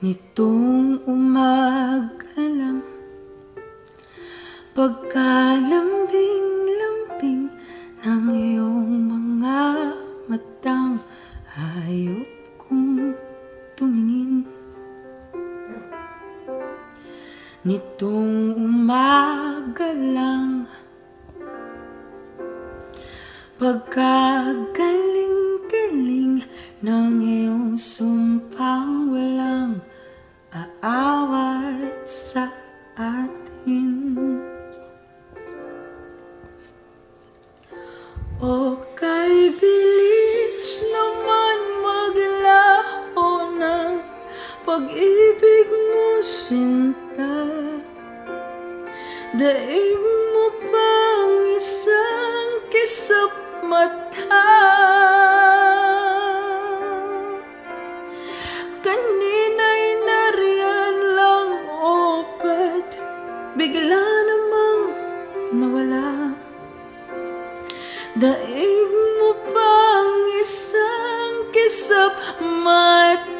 Nitong umaga lang Pagkalambing-lambing ng iyong mga matang Hayop kong tumingin. Nitong umaga lang Pagkagaling-galing ng iyong sumpang atin. O kay bilis naman maglaho ng pag-ibig mo sinta. Daig mo bang isang kisap mata bigla namang nawala. Daig mo bang isang kisap mata